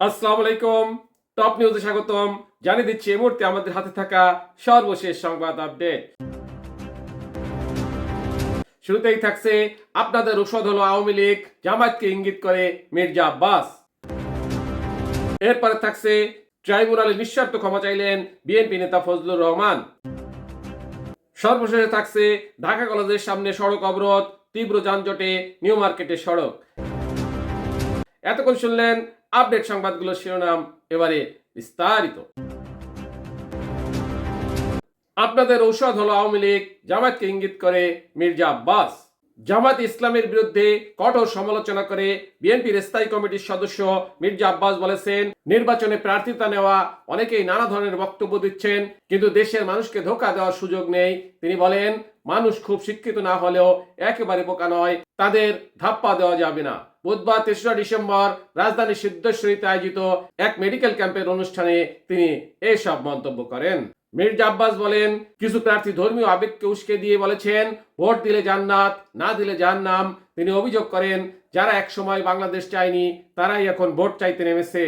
আসসালামু আলাইকুম। টপ নিউজে স্বাগতম। জানিয়ে দিচ্ছি, এই মুহূর্তে আমাদের হাতে থাকা সর্বশেষ সংবাদ আপডেট। শুরুতেই থাকছে আপনাদের ঔষধ হলো আওয়ামী লীগ, জামায়াতকে ইঙ্গিত করে মির্জা আব্বাস। এরপরে থাকছে, ট্রাইব্যুনালে নিঃশর্ত ক্ষমা চাইলেন বিএনপি নেতা ফজলুর রহমান। সর্বশেষে থাকছে, ঢাকা কলেজের সামনে সড়ক অবরোধ, তীব্র যানজটে নিউ মার্কেটের সড়ক। এতক্ষণ শুনলেন আপডেট সংবাদগুলোর শিরোনাম এবারে বিস্তারিত। আপনাদের ঔষধ হলো আওয়ামী লীগ, জামায়াতকে ইঙ্গিত করে মির্জা আব্বাস। জামাত ইসলামের বিরুদ্ধে কঠোর সমালোচনা করে বিএনপির স্থায়ী কমিটির সদস্য মির্জা আব্বাস বলেছেন, নির্বাচনে প্রার্থিতা নেওয়া, অনেকেই নানা ধরনের বক্তব্য দিচ্ছেন, কিন্তু দেশের মানুষকে ধোকা দেওয়ার সুযোগ নেই। তিনি বলেন, মানুষ খুব শিক্ষিত না হলেও একেবারে বোকা নয়, তাদের ধাপ্পা দেওয়া যাবে না। বুধবার তেসরা ডিসেম্বর রাজধানীর সিদ্ধেশ্বরীতে আয়োজিত এক মেডিকেল ক্যাম্পের অনুষ্ঠানে তিনি এসব মন্তব্য করেন। মির্জা আব্বাস বলেন, কিছু প্রার্থী ধর্মীয় আবেগকে উস্কে দিয়ে বলেছেন, ভোট দিলে জান্নাত, না দিলে জাহান্নাম। তিনি অভিযোগ করেন, যারা একসময় বাংলাদেশ চায়নি, তারাই এখন ভোট চাইতে নেমেছে।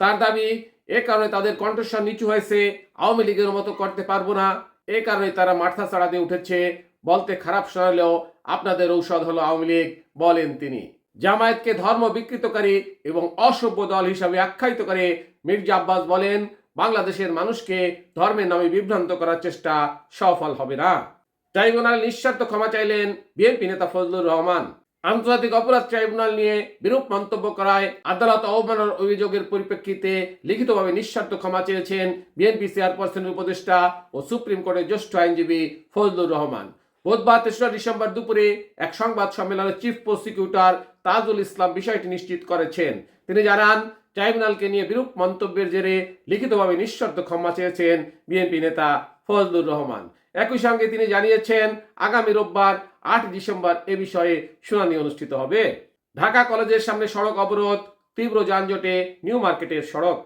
তার দাবি, এ কারণে তাদের কণ্ঠস্বর নিচু হয়েছে, আওয়ামী লীগের মতো করতে পারব না। এ কারণে তারা মাথা দিয়ে উঠেছে, বলতে খারাপ শোনালেও আপনাদের ঔষধ হলো আওয়ামী লীগ, বলেন তিনি। জামায়াতকে ধর্ম বিকৃতকারী এবং অসভ্য দল হিসাবে আখ্যায়িত করে মির্জা আব্বাস বলেন বাংলাদেশের মানুষকে ধর্মের নামে বিভ্রান্ত করার চেষ্টা সফল হবে না। ট্রাইব্যুনাল নিঃস্বার্থ ক্ষমা চাইলেন বিএনপি নেতা ফজলুর রহমান। আন্তর্জাতিক অপরাধ ট্রাইব্যুনাল নিয়ে বিরূপ মন্তব্য করায় আদালত অবমাননার অভিযোগের পরিপ্রেক্ষিতে লিখিতভাবে নিঃস্বার্থ ক্ষমা চেয়েছেন বিএনপি চেয়ারপারসনের উপদেষ্টা ও সুপ্রিম কোর্টের জ্যেষ্ঠ আইনজীবী ফজলুর রহমান। বুধবার তেসরা ডিসেম্বর দুপুরে এক সংবাদ সম্মেলনে চিফ প্রসিকিউটর তাজুল ইসলাম বিষয়টি নিশ্চিত করেছেন। তিনি জানান ট্রাইব্যুনালকে নিয়ে বিরূপ মন্তব্যের জেরে লিখিতভাবে নিঃশর্ত ক্ষমা চেয়েছেন বিএনপি নেতা ফজলুর রহমান। একই সঙ্গে তিনি জানিয়েছেন, আগামী রোববার, আট ডিসেম্বর এ বিষয়ে শুনানি অনুষ্ঠিত হবে। ঢাকা কলেজের সামনে সড়ক অবরোধ, তীব্র যানজটে নিউ মার্কেটের সড়ক।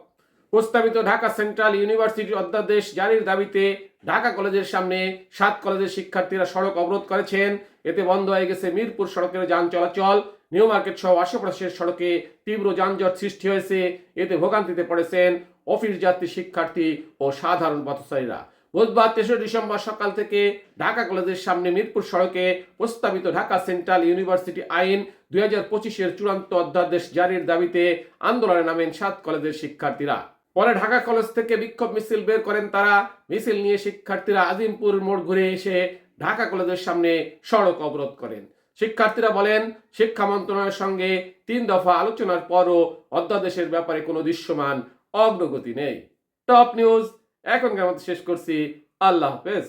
প্রস্তাবিত ঢাকা সেন্ট্রাল ইউনিভার্সিটির অধ্যাদেশ জারির দাবিতে ঢাকা কলেজের সামনে সাত কলেজের শিক্ষার্থীরা সড়ক অবরোধ করেছেন। এতে বন্ধ হয়ে গেছে মিরপুর সড়কের যান চলাচল নিউ মার্কেট সহ আশেপাশের সড়কে তীব্র যানজট সৃষ্টি হয়েছে। এতে ভোগান্তিতে পড়েছেন অফিস যাত্রী, শিক্ষার্থী ও সাধারণ পথচারীরা। বুধবার তেসরা ডিসেম্বর সকাল থেকে ঢাকা কলেজের সামনে মিরপুর সড়কে প্রস্তাবিত ঢাকা সেন্ট্রাল ইউনিভার্সিটি আইন দুই হাজার পঁচিশের চূড়ান্ত অধ্যাদেশ জারির দাবিতে আন্দোলনে নামেন সাত কলেজের শিক্ষার্থীরা। পরে ঢাকা কলেজ থেকে বিক্ষোভ মিছিল বের করেন তারা। মিছিল নিয়ে শিক্ষার্থীরা আজিমপুর মোড় ঘুরে এসে ঢাকা কলেজের সামনে সড়ক অবরোধ করেন। শিক্ষার্থীরা বলেন, শিক্ষা মন্ত্রণালয়ের সঙ্গে তিন দফা আলোচনার পরও অধ্যাদেশের ব্যাপারে কোনো দৃশ্যমান অগ্রগতি নেই। টপ নিউজ এখনকার মতো শেষ করছি। আল্লাহ হাফেজ।